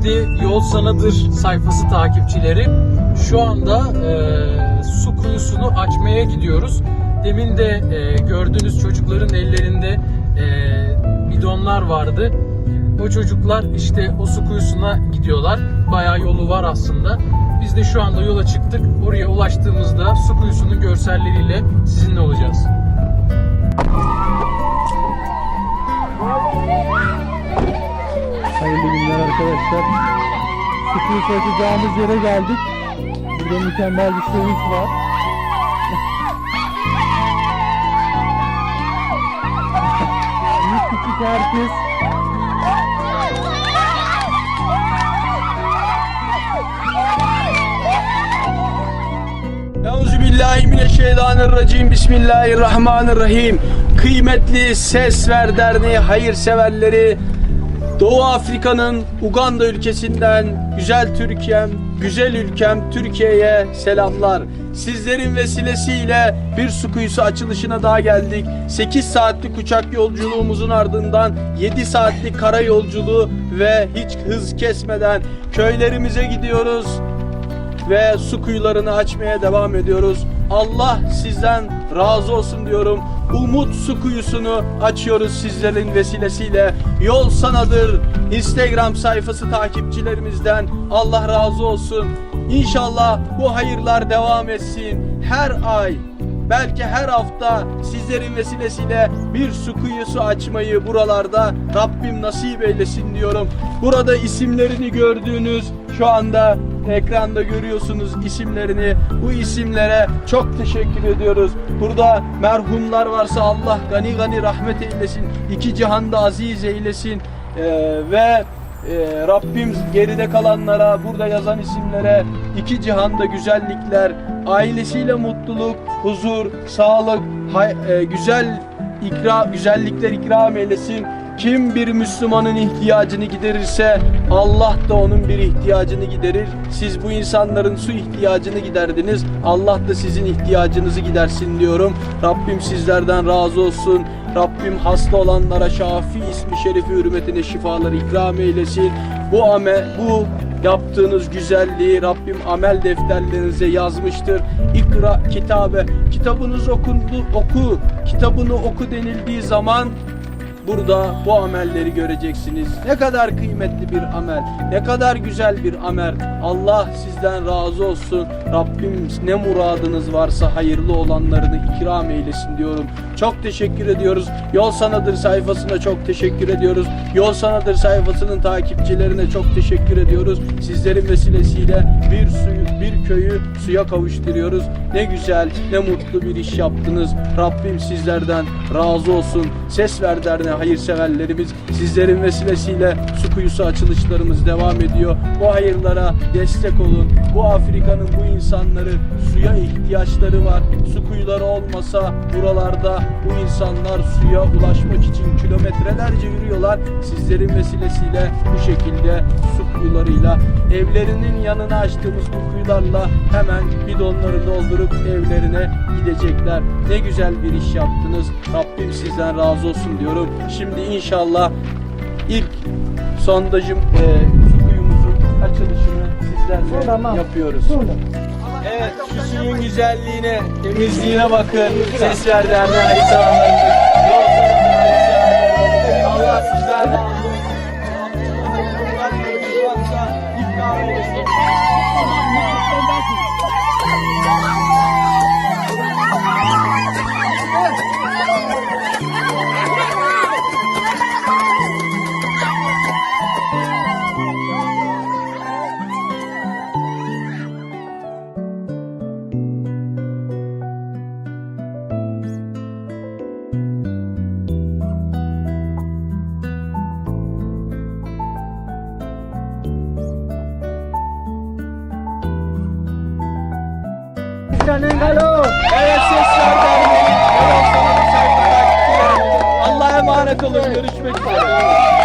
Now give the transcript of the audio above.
kıymetli Yol Sanadır sayfası takipçileri. Şu anda e, su kuyusunu açmaya gidiyoruz. Demin de e, gördüğünüz çocukların ellerinde e, bidonlar vardı. O çocuklar işte o su kuyusuna gidiyorlar. Bayağı yolu var aslında. Biz de şu anda yola çıktık. Oraya ulaştığımızda su kuyusunun görselleriyle sizinle olacağız. Arkadaşlar. Sıkıntı açacağımız yere geldik. Burada mükemmel bir sevinç var. Büyük küçük herkes Euzubillahimineşşeytanirracim. Bismillahirrahmanirrahim. Kıymetli Sesver Derneği hayırseverleri, Doğu Afrika'nın Uganda ülkesinden güzel Türkiye'm, güzel ülkem Türkiye'ye selamlar. Sizlerin vesilesiyle bir su kuyusu açılışına daha geldik. 8 saatlik uçak yolculuğumuzun ardından 7 saatlik kara yolculuğu ve hiç hız kesmeden köylerimize gidiyoruz ve su kuyularını açmaya devam ediyoruz. Allah sizden razı olsun diyorum. Umut su kuyusunu açıyoruz sizlerin vesilesiyle. Yol sanadır. Instagram sayfası takipçilerimizden Allah razı olsun. İnşallah bu hayırlar devam etsin. Her ay belki her hafta sizlerin vesilesiyle bir su kuyusu açmayı buralarda Rabbim nasip eylesin diyorum. Burada isimlerini gördüğünüz şu anda ekranda görüyorsunuz isimlerini. Bu isimlere çok teşekkür ediyoruz. Burada merhumlar varsa Allah gani gani rahmet eylesin. İki cihanda aziz eylesin. Ee, ve ee, Rabbim geride kalanlara, burada yazan isimlere iki cihanda güzellikler, ailesiyle mutluluk, huzur, sağlık, hay- e, güzel ikra güzellikler ikram eylesin. Kim bir Müslümanın ihtiyacını giderirse Allah da onun bir ihtiyacını giderir. Siz bu insanların su ihtiyacını giderdiniz. Allah da sizin ihtiyacınızı gidersin diyorum. Rabbim sizlerden razı olsun. Rabbim hasta olanlara Şafi ismi şerifi hürmetine şifalar ikram eylesin. Bu ame bu yaptığınız güzelliği Rabbim amel defterlerinize yazmıştır. İkra kitabe. Kitabınız okundu, oku. Kitabını oku denildiği zaman Burada bu amelleri göreceksiniz. Ne kadar kıymetli bir amel, ne kadar güzel bir amel. Allah sizden razı olsun. Rabbim ne muradınız varsa hayırlı olanlarını ikram eylesin diyorum. Çok teşekkür ediyoruz. Yol Sanadır sayfasına çok teşekkür ediyoruz. Yol Sanadır sayfasının takipçilerine çok teşekkür ediyoruz. Sizlerin vesilesiyle bir suyu, bir köyü suya kavuşturuyoruz. Ne güzel, ne mutlu bir iş yaptınız. Rabbim sizlerden razı olsun. Ses ver derneği hayırseverlerimiz sizlerin vesilesiyle su kuyusu açılışlarımız devam ediyor. Bu hayırlara destek olun. Bu Afrika'nın bu insanları suya ihtiyaçları var. Su kuyuları olmasa buralarda bu insanlar suya ulaşmak için kilometrelerce yürüyorlar. Sizlerin vesilesiyle bu şekilde su kuyularıyla evlerinin yanına açtığımız bu kuyularla hemen bidonları doldurup evlerine gidecekler. Ne güzel bir iş yaptınız. Rabbim sizden razı olsun diyorum. Şimdi inşallah ilk sondajım e, su kuyumuzun açılışını sizlerle yapıyoruz. Evet şu suyun güzelliğine, temizliğine bakın. Ses ver derler Evet sesler derneği. Allah'a emanet olun. Görüşmek üzere.